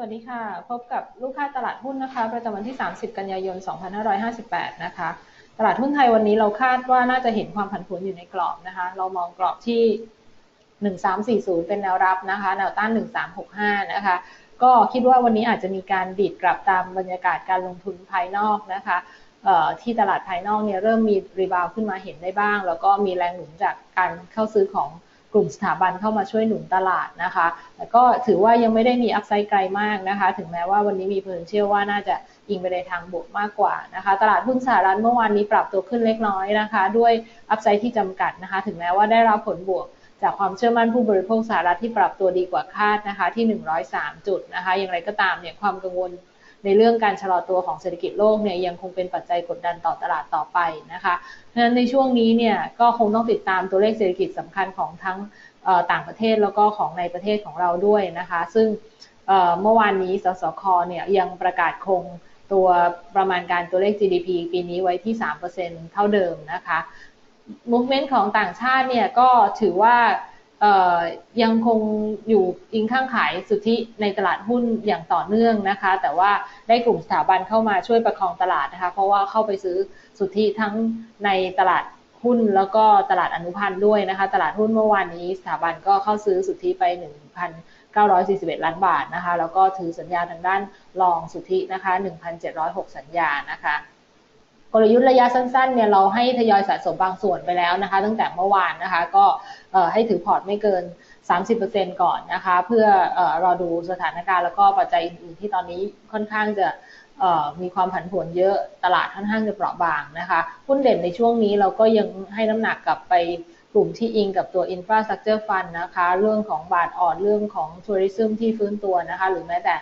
วัสดีค่ะ พบกับลูกค้าตลาดหุ้นนะคะ ประจำวันที่ 30 กันยายน 2558 นะคะ ตลาดหุ้นไทยวันนี้เราคาดว่าน่าจะเห็นความผันผวนอยู่ในกรอบนะคะ เรามองกรอบที่ 1340 เป็นแนวรับนะคะ แนวต้าน 1365 นะคะ ก็คิดว่าวันนี้อาจจะมีการดีดกลับตามบรรยากาศการลงทุนภายนอกนะคะที่ตลาดภายนอกเนี่ยเริ่มมีรีบาวขึ้นมาเห็นได้บ้าง แล้วก็มีแรงหนุนจากการเข้าซื้อของ กลุ่มสถาบันเข้ามาช่วยหนุนตลาดนะคะแต่ก็ถือว่ายังไม่ได้มีอัพไซด์ไกลมากนะคะ ถึงแม้ว่าวันนี้มีเพิ่นเชื่อว่าน่าจะอิงไปในทางบวกมากกว่านะคะ ตลาดหุ้นสหรัฐเมื่อวานนี้ปรับตัวขึ้นเล็กน้อยนะคะ ด้วยอัพไซด์ที่จำกัดนะคะ ถึงแม้ว่าได้รับผลบวกจากความเชื่อมั่นผู้บริโภคสหรัฐที่ปรับตัวดีกว่าคาดนะคะที่ 103 จุดนะคะ อย่างไรก็ตามเนี่ยความกังวล ในเรื่องการชะลอตัวของเศรษฐกิจโลกเนี่ยยังคงเป็นปัจจัยกดดันต่อตลาดต่อไปนะคะเพราะฉะนั้นในช่วงนี้เนี่ยก็คงต้องติดตามตัวเลขเศรษฐกิจสำคัญของทั้งต่างประเทศแล้วก็ของในประเทศของเราด้วยนะคะ ซึ่งเมื่อวานนี้สสคเนี่ยยังประกาศคงตัวประมาณการตัวเลข GDP ปีนี้ไว้ที่ 3%เท่าเดิมนะคะ movement ของต่างชาติเนี่ยก็ถือว่า ยังคงอยู่อิงข้างขายสุทธิในตลาดหุ้นอย่างต่อเนื่องนะคะ แต่ว่าได้กลุ่มสถาบันเข้ามาช่วยประคองตลาดนะคะ เพราะว่าเข้าไปซื้อสุทธิทั้งในตลาดหุ้นแล้วก็ตลาดอนุพันธ์ด้วยนะคะ ตลาดหุ้นเมื่อวานนี้สถาบันก็เข้าซื้อสุทธิไป 1,941 ล้านบาทนะคะ แล้วก็ถือสัญญาทางด้านรองสุทธินะคะ 1,706 สัญญานะคะ กลยุทธ์ระยะสั้นๆเนี่ยเราให้ทยอยสะสมบางส่วนไปแล้วนะคะ ตั้งแต่เมื่อวานนะคะ ก็ให้ถือพอร์ตไม่เกิน 30%ก่อนนะคะ เพื่อรอดูสถานการณ์แล้วก็ปัจจัยอื่นๆที่ตอนนี้ค่อนข้างจะมีความผันผวนเยอะตลาดค่อนข้างจะเปราะบางนะคะหุ้นเด่นในช่วงนี้เราก็ยังให้น้ำหนักกลับไป กลุ่มที่อิงกับตัว infrastructure fund นะคะ เรื่องของบาทอ่อนเรื่องของทัวริซึมที่ฟื้นตัวนะคะ หรือแม้แต่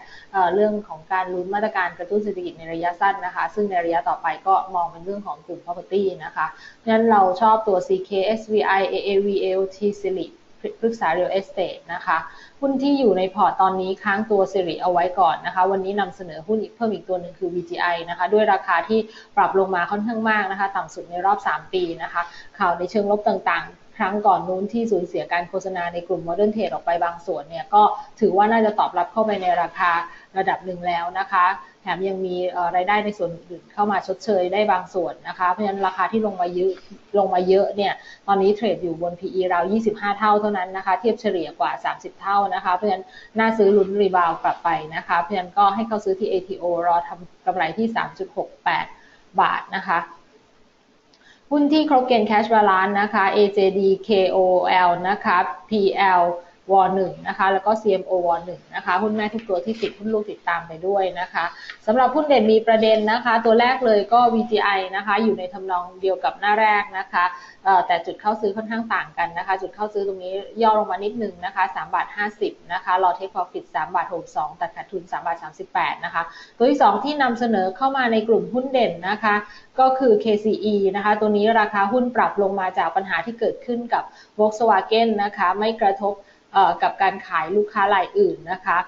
เรื่องของการลุ้นมาตรการกระตุ้นเศรษฐกิจในระยะสั้นนะคะ ซึ่งในระยะต่อไปก็มองเป็นเรื่องของกลุ่ม property นะคะ เพราะฉะนั้นเราชอบตัว CK SVI AAV AOT s i l i ปรึกษา Real Estate นะคะหุ้นที่อยู่ในพอร์ตตอนนี้ค้างตัวสิริเอาไว้ก่อนนะคะ วันนี้นำเสนอหุ้นอีกเพิ่มอีกตัวหนึ่งคือ VGI นะคะ ด้วยราคาที่ปรับลงมาค่อนข้างมากนะคะ ต่ำสุดในรอบ 3 ปีนะคะ ข่าวในเชิงลบต่างๆ ครั้งก่อนนู้นที่สูญเสียการโฆษณาในกลุ่ม Modern Trade ออกไปบางส่วนเนี่ยก็ถือว่าน่าจะตอบรับเข้าไปในราคาระดับหนึ่งแล้วนะคะ ถมยังมีรายได้ในส่วนอื่นเข้ามาชดเชยได้บางส่วนนะคะ เพราะฉะนั้นราคาที่ลงมาเยอะลงมาเยอะเนี่ย ตอนนี้เทรดอยู่บน PE ราว 25 เท่าเท่านั้นนะคะ เทียบเฉลี่ยกว่า 30 เท่านะคะ เพราะฉะนั้นน่าซื้อลุ้นรีบาวกลับไปนะคะ เพราะฉะนั้นก็ให้เข้าซื้อที่ ATO รอทำกำไรที่ 3.68 บาทนะคะหุ้นที่ครบเกณฑ์แคชบาลานนะคะ AJD KOL นะคะ PL วอหนึ่งนะคะ แล้วก็ CMO วอหนึ่งนะคะ หุ้นแม่ทุกตัวที่ติดหุ้นลูกติดตามไปด้วยนะคะสำหรับหุ้นเด่นมีประเด็นนะคะ ตัวแรกเลยก็ VGI นะคะ อยู่ในทำนองเดียวกับหน้าแรกนะคะแต่จุดเข้าซื้อค่อนข้างต่างกันนะคะ จุดเข้าซื้อตรงนี้ย่อลงมานิดนึงนะคะ3บาท50นะคะ รอเทค profit 3บาท62ตัดขาดทุน3บาท38นะคะ ตัวที่ 2 ที่นำเสนอเข้ามาในกลุ่มหุ้นเด่นนะคะ ก็คือ KCE นะคะ ตัวนี้ราคาหุ้นปรับลงมาจากปัญหาที่เกิดขึ้นกับ Volkswagen นะคะ ไม่กระทบ กับการขายลูกค้ารายอื่นนะคะ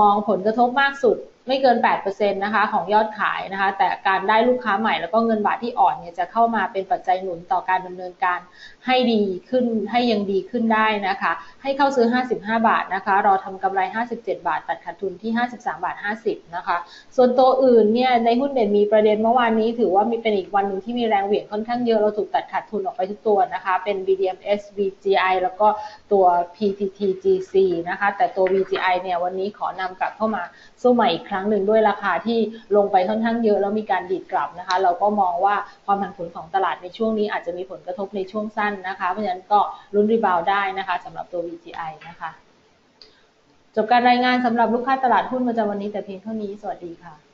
มองผลกระทบมากสุด ไม่เกิน 8%นะคะของยอดขายนะคะ แต่การได้ลูกค้าใหม่แล้วก็เงินบาทที่อ่อนเนี่ยจะเข้ามาเป็นปัจจัยหนุนต่อการดำเนินการให้ดีขึ้นให้ยังดีขึ้นได้นะคะ ให้เข้าซื้อ 55 บาทนะคะ รอทำกำไร 57 บาท ตัดขาดทุนที่ 53 บาท 50 นะคะ ส่วนตัวอื่นเนี่ยในหุ้นเด่นมีประเด็นเมื่อวานนี้ ถือว่ามีเป็นอีกวันหนึ่งที่มีแรงเหวี่ยงค่อนข้างเยอะเราถูกตัดขาดทุนออกไปทุกตัวนะคะ เป็น BDMs VGI แล้วก็ตัว PTTGC นะคะ แต่ตัว VGI เนี่ยวันนี้ขอนำกลับเข้ามาสู้ใหม่อีกครั้งทั้งหนึ่งด้วยราคาที่ลงไปค่อนข้างเยอะแล้วมีการดีดกลับนะคะ เราก็มองว่าความผันผวนของตลาดในช่วงนี้อาจจะมีผลกระทบในช่วงสั้นนะคะ เพราะฉะนั้นก็ลุ้นรีบาวได้นะคะสำหรับตัว VGI นะคะ จบการรายงานสำหรับลูกค้าตลาดหุ้นประจำวันนี้แต่เพียงเท่านี้ สวัสดีค่ะ